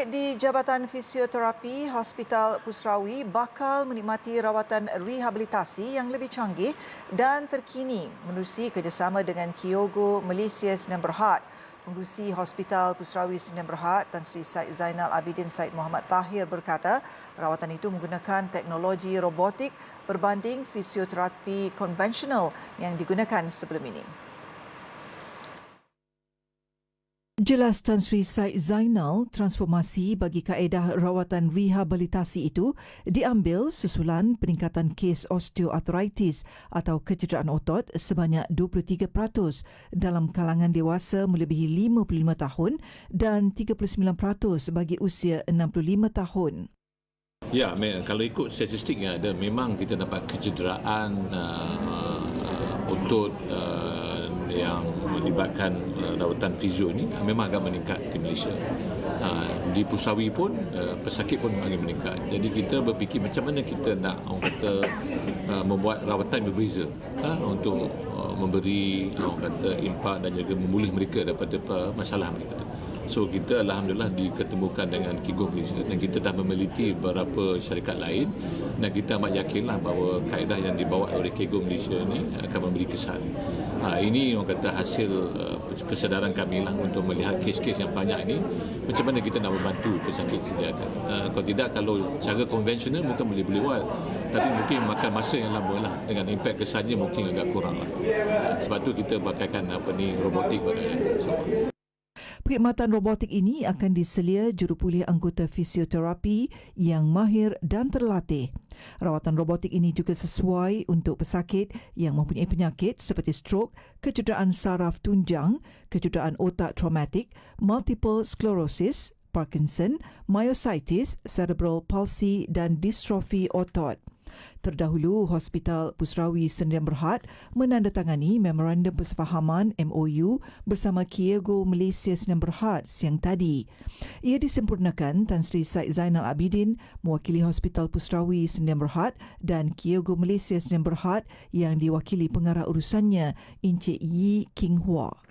Di Jabatan Fisioterapi Hospital Pusrawi bakal menikmati rawatan rehabilitasi yang lebih canggih dan terkini menerusi kerjasama dengan Kyogo Malaysia Sdn Berhad. Pengurusi Hospital Pusrawi Sdn Berhad Tan Sri Said Zainal Abidin Said Muhammad Tahir berkata rawatan itu menggunakan teknologi robotik berbanding fisioterapi konvensional yang digunakan sebelum ini. Jelas Tan Sri Said Zainal, transformasi bagi kaedah rawatan rehabilitasi itu diambil susulan peningkatan kes osteoarthritis atau kecederaan otot sebanyak 23% dalam kalangan dewasa melebihi 55 tahun dan 39% bagi usia 65 tahun. Ya, kalau ikut statistik yang ada, memang kita dapat kecederaan uh, uh, otot uh, yang melibatkan uh, rawatan fizio ini memang agak meningkat di Malaysia. Uh, di Pusawi pun uh, pesakit pun agak meningkat. Jadi kita berfikir macam mana kita nak orang kata uh, membuat rawatan berbeza uh, untuk uh, memberi orang kata impak dan juga memulih mereka daripada masalah mereka. So kita Alhamdulillah diketemukan dengan Kigo Malaysia dan kita dah memiliki beberapa syarikat lain dan kita amat yakinlah bahawa kaedah yang dibawa oleh Kigo Malaysia ini akan memberi kesan. Ha, ini orang kata hasil uh, kesedaran kami lah untuk melihat kes-kes yang banyak ini macam mana kita nak membantu pesakit sedia ada. Uh, kalau tidak, kalau cara konvensional mungkin boleh boleh buat tapi mungkin makan masa yang lama lah dengan impact kesannya mungkin agak kurang lah. Uh, sebab tu kita pakaikan apa ni robotik pada so, Perkhidmatan robotik ini akan diselia jurupulih anggota fisioterapi yang mahir dan terlatih. Rawatan robotik ini juga sesuai untuk pesakit yang mempunyai penyakit seperti strok, kecederaan saraf tunjang, kecederaan otak traumatik, multiple sclerosis, Parkinson, myositis, cerebral palsy dan distrofi otot. Terdahulu, Hospital Pusrawi Sdn Berhad menandatangani Memorandum Persefahaman MOU bersama Kiego Malaysia Sdn Berhad siang tadi. Ia disempurnakan Tan Sri Said Zainal Abidin mewakili Hospital Pusrawi Sdn Berhad dan Kiego Malaysia Sdn Berhad yang diwakili pengarah urusannya Encik Yi King Hua.